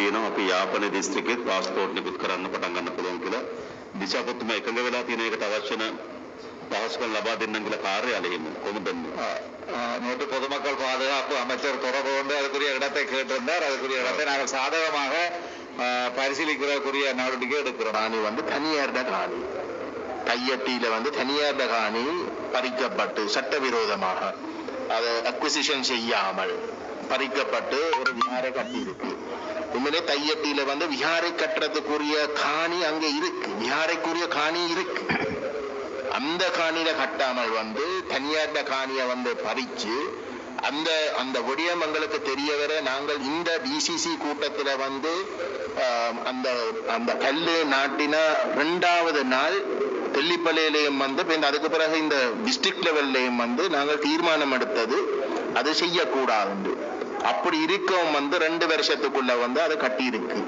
යෝජනාවක් තියෙනවා අපි යාපනයේ දිස්ත්‍රික්කෙත් පාස්පෝර්ට් නිකුත් කරන්න පටන් ගන්න පුළුවන් කියලා දිශාපතිතුමා එකඟ වෙලා තියෙන එකට අවශ්‍ය වෙන පහසුකම් ලබා දෙන්නම් කියලා කාර්යාලයෙන් කොහොමද நேற்று பொதுமக்கள் பாதுகாப்பு அமைச்சர் தொடர்பு கொண்டு அதுக்குரிய இடத்தை கேட்டிருந்தார் அதுக்குரிய இடத்தை நாங்கள் சாதகமாக அஹ், பரிசீலிக்கிறதுக்குரிய நடவடிக்கை எடுக்கிறோம் காணி வந்து தனியார்ட காணி கையட்டியில வந்து தனியார்ட காணி பறிக்கப்பட்டு சட்டவிரோதமாக அதை அக்விசிஷன் செய்யாமல் பறிக்கப்பட்டு ஒரு விகாரை கட்டியிருக்கு உண்மையிலே தையட்டியில வந்து விஹாரை கட்டுறதுக்குரிய காணி அங்க இருக்கு. விஹாரைக்குரிய காணி இருக்கு. அந்த காணியில கட்டாமல் வந்து தனியார்ட காணியை வந்து பறிச்சு அந்த அந்த விடயம் எங்களுக்கு தெரிய வர நாங்கள் இந்த பிசிசி கூட்டத்துல வந்து ஆஹ், அந்த அந்த கல்லு நாட்டின ரெண்டாவது நாள் தெல்லிப்பள்ளையிலையும் வந்து அதுக்கு பிறகு இந்த டிஸ்ட்ரிக்ட் லெவல்லையும் வந்து நாங்கள் தீர்மானம் எடுத்தது அது செய்யக்கூடாது. அப்படி இருக்கவும் வந்து ரெண்டு வருஷத்துக்குள்ள வந்து அதை கட்டி இருக்கு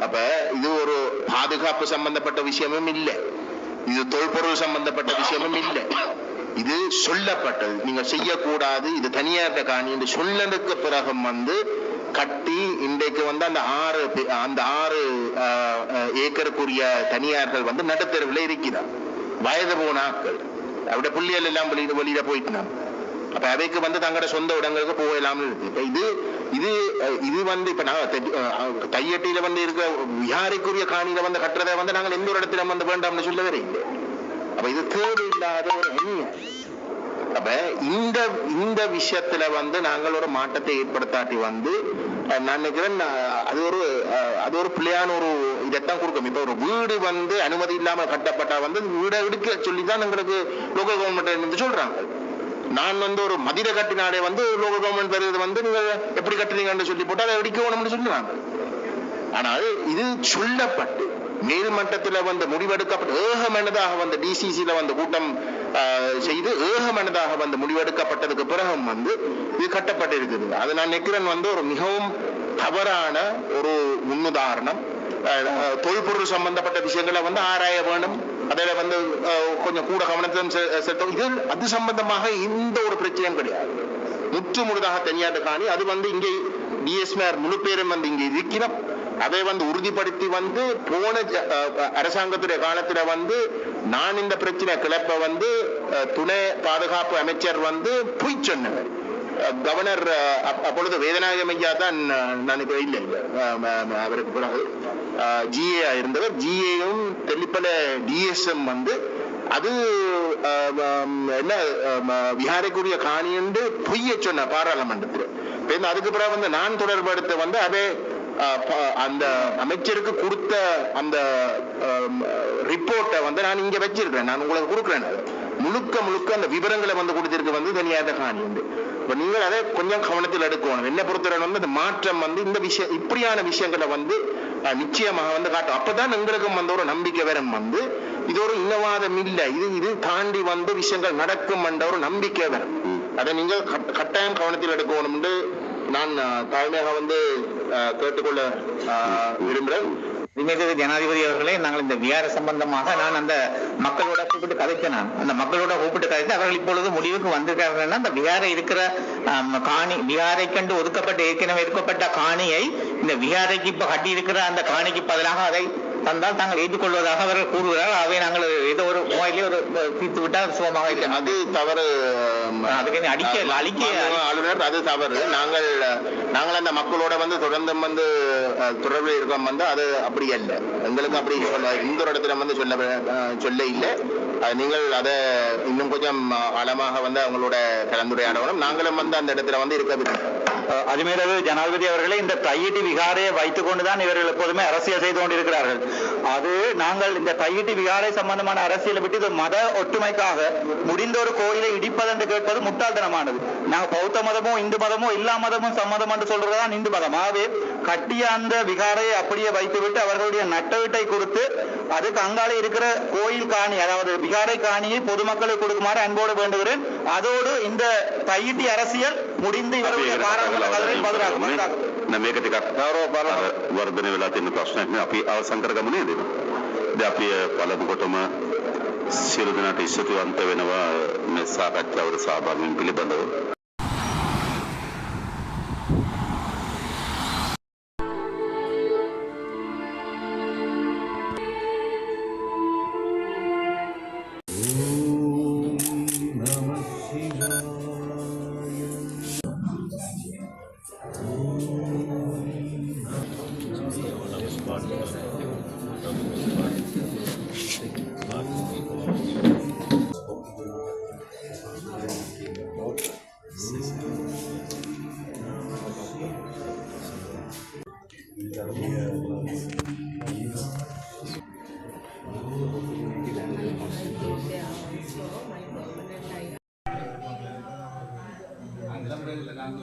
அப்ப இது ஒரு பாதுகாப்பு சம்பந்தப்பட்ட விஷயமும் இல்லை. இது தொல்பொருள் சம்பந்தப்பட்ட விஷயமும் இல்லை. இது சொல்லப்பட்டது. நீங்க செய்யக்கூடாது. இது தனியார்ட காணி என்று சொன்னதுக்கு பிறகு வந்து கட்டி இன்றைக்கு வந்து அந்த ஆறு அந்த ஆறு ஆஹ், ஏக்கருக்குரிய தனியார்கள் வந்து நடுத்தருவில் இருக்கிறார். வயது போன ஆட்கள். அவட புள்ளிகள் எல்லாம் வெளியில வெளியில போயிட்டு அப்ப அவைக்கு வந்து தங்களோட சொந்த இடங்களுக்கு போகலாம்னு இருக்கு. இப்ப இது இது இது வந்து இப்ப நான் தெ- தையட்டியில வந்து இருக்க விஹாரிக்குரிய காணியில வந்து கட்டுறதை வந்து நாங்கள் எந்த ஒரு இடத்துல வந்து வேண்டாம்னு சொல்லவே இல்லை. அப்ப இது தேவையில்லாத ஒரு எண்ணம் அப்ப இந்த இந்த விஷயத்துல வந்து நாங்கள் ஒரு மாற்றத்தை ஏற்படுத்தாட்டி வந்து நான் நினைக்கிறேன் அது ஒரு அஹ், அது ஒரு பிள்ளையான ஒரு இதைத்தான் கொடுக்கும். இப்ப ஒரு வீடு வந்து அனுமதி இல்லாம கட்டப்பட்டா வந்து வீடை எடுக்க சொல்லி தான் எங்களுக்கு லோக்கல் கவர்மெண்ட் வந்து சொல்றாங்க. நான் வந்து ஒரு மதிர கட்டினாலே வந்து லோக்கல் கவர்மெண்ட் வருது வந்து நீங்க எப்படி கட்டுறீங்கன்னு சொல்லி போட்டு அதை இடிக்கணும்னு சொல்லுவாங்க. ஆனால் இது சொல்லப்பட்டு மேல்மட்டத்தில் வந்து முடிவெடுக்கப்பட்டு ஏகமனதாக வந்து டிசிசில வந்து கூட்டம் ஆஹ், செய்து ஏகமனதாக வந்து முடிவெடுக்கப்பட்டதுக்கு பிறகும் வந்து இது கட்டப்பட்டிருக்குது அது நான் நினைக்கிறேன் வந்து ஒரு மிகவும் தவறான ஒரு முன்னுதாரணம். ஆஹ், தொல்பொருள் சம்பந்தப்பட்ட விஷயங்களை வந்து ஆராய வேண்டும். அதில் வந்து கொஞ்சம் கூட கவனத்தையும் செ- இது அது சம்பந்தமாக இந்த ஒரு பிரச்சனையும் கிடையாது. முற்று முழுதாக தனியார் காணி அது வந்து இங்கே டிஎஸ்ஆர் முழு பேரும் வந்து இங்கே இருக்கிறோம். அதை வந்து உறுதிப்படுத்தி வந்து போன அரசாங்கத்துடைய காலத்துல வந்து நான் இந்த பிரச்சனை கிளப்ப வந்து அஹ், துணை பாதுகாப்பு அமைச்சர் வந்து பொய் சொன்னவர். அஹ், கவர்னர் அப்பொழுது வேதநாயகம் ஐயா தான் நான் இப்போ இல்லை அஹ், அவருக்கு பிறகு. ஜிஏ இருந்தவர். ஜிஏயும் தெளிப்பல டிஎஸ்எம் வந்து அது என்ன விஹாரைக்குரிய பொய்ய சொன்ன பாராளுமன்றத்தில். அதுக்கு பிறகு வந்து நான் தொடர்படுத்த வந்து அதே அந்த அமைச்சருக்கு கொடுத்த அந்த ரிப்போர்ட்டை வந்து நான் இங்க வச்சிருக்கிறேன். நான் உங்களுக்கு கொடுக்குறேன் முழுக்க முழுக்க அந்த விவரங்களை வந்து கொடுத்திருக்கு வந்து தனியாக காணி உண்டு இப்போ நீங்கள் அதை கொஞ்சம் கவனத்தில் எடுக்கணும். என்ன பொறுத்தவரை வந்து அந்த மாற்றம் வந்து இந்த விஷயம் இப்படியான விஷயங்களை வந்து நிச்சயமாக வந்து காட்டும். அப்பதான் எங்களுக்கும் வந்து ஒரு நம்பிக்கை வரும் வந்து. இது ஒரு இனவாதம் இல்லை. இது இது தாண்டி வந்து விஷயங்கள் நடக்கும் என்ற ஒரு நம்பிக்கை வரும். அதை நீங்கள் கட்- கட்டாயம் கவனத்தில் எடுக்கணும் என்று நான் தாழ்மையாக வந்து அஹ், கேட்டுக்கொள்ள விரும்புகிறேன். இன்றைக்கு ஜனாதிபதி அவர்களே நாங்கள் இந்த விகார சம்பந்தமாக நான் அந்த மக்களோட கூப்பிட்டு கதைத்தேன் நான். அந்த மக்களோட கூப்பிட்டு கதைத்து அவர்கள் இப்பொழுது முடிவுக்கு வந்திருக்கார்கள் அந்த விகாரை இருக்கிற காணி விகாரை கண்டு ஒதுக்கப்பட்ட ஏற்கனவே இருக்கப்பட்ட காணியை இந்த விகாரைக்கு இப்ப கட்டி இருக்கிற அந்த காணிக்கு பதிலாக அதை தந்தால் தாங்கள் ஏற்றுக்கொள்வதாக அவர்கள் கூறுகிறார்கள் அவை நாங்கள் ஏதோ ஒரு நோயிலே ஒரு தீர்த்து விட்டால் சுகமாக இருக்கும் அது தவறு. அதுக்கு அடிக்க அழிக்க ஆளுநர் அது தவறு. நாங்கள் நாங்கள் அந்த மக்களோட வந்து தொடர்ந்து வந்து அஹ், தொடர்பில் இருக்கோம் வந்து அது அப்படி அல்ல. எங்களுக்கு அப்படி சொல்ல இந்த இடத்துல வந்து சொல்ல சொல்ல இல்லை. நீங்கள் அதை இன்னும் கொஞ்சம் ஆழமாக வந்து அவங்களோட கலந்துரையாடணும். நாங்களும் வந்து அந்த இடத்துல வந்து இருக்க விரும்புகிறோம் அஜ்மீரது ஜனாதிபதி அவர்களே இந்த தையிட்டி விகாரையை வைத்துக் கொண்டுதான் இவர்கள் எப்போதுமே அரசியல் செய்து கொண்டிருக்கிறார்கள். அது நாங்கள் இந்த தையிட்டி விகாரை சம்பந்தமான அரசியலை விட்டு இது மத ஒற்றுமைக்காக முடிந்த ஒரு கோயிலை இடிப்பது என்று கேட்பது முட்டாள்தனமானது. நாங்கள் பௌத்த மதமும் இந்து மதமோ எல்லா மதமும் சம்மதம் என்று சொல்றதுதான் இந்து மதம். ஆகவே கட்டிய அந்த விகாரையை அப்படியே வைத்துவிட்டு அவர்களுடைய நட்ட வீட்டை கொடுத்து அதுக்கு அங்காலே இருக்கிற கோயில் காணி அதாவது விகாரை காணியை பொதுமக்களுக்கு கொடுக்குமாறு அன்போடு வேண்டுகிறேன் அதோடு இந்த தையிட்டி அரசியல் முடிந்து இவர்களுடைய பாராளுமன்ற கதவை பதிலாகும் නෑ මේක ටිකක් අර වර්ධනය වෙලා තියෙන ප්‍රශ්නයක් නේ අපි අවසන් කරගමු නේද? දැන් අපි අ, පළමු කොටම සියලු දෙනාට ස්තුතිවන්ත වෙනවා මේ සාකච්ඡාවට සහභාගී වීම පිළිබඳව. வேண்டாம்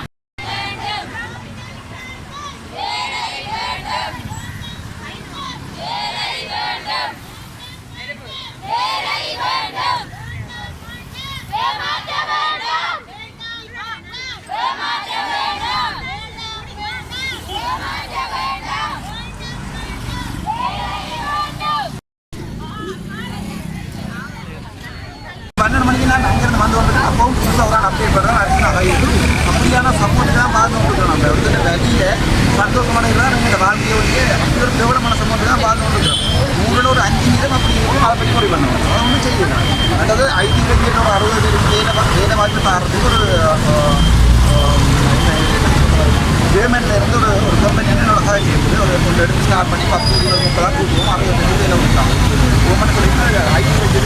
அப்படியான சப்போர்ட் தான் பார்த்து வந்துருக்கோம் நம்ம வந்து இந்த வெளியில் சந்தோஷமான இதெல்லாம் நாங்கள் இந்த வாழ்க்கையை வந்து அப்படி ஒரு பிரபலமான சப்போர்ட் தான் பார்த்து வந்துருக்கோம் உங்களோட ஒரு அஞ்சு நிமிடம் அப்படி இருக்கும் அதை பற்றி முடிவு பண்ணுவோம் அதை ஒன்றும் செய்யல அதாவது ஐடி கட்டியில் ஒரு அறுபது பேர் வேலை வா- வேலை வாய்ப்பு தாரதுக்கு ஒரு பேமெண்ட்ல இருந்து ஒரு ஒரு கம்பெனி என்னோட சாய் இருக்குது ஒரு ஒன்று எடுத்து ஸ்டார்ட் பண்ணி பத்து இருபது முப்பதாக கூட்டுவோம் அறுபது பேர் வேலை விட்டாங்க கவர்மெண்ட் ஐடி வச்சு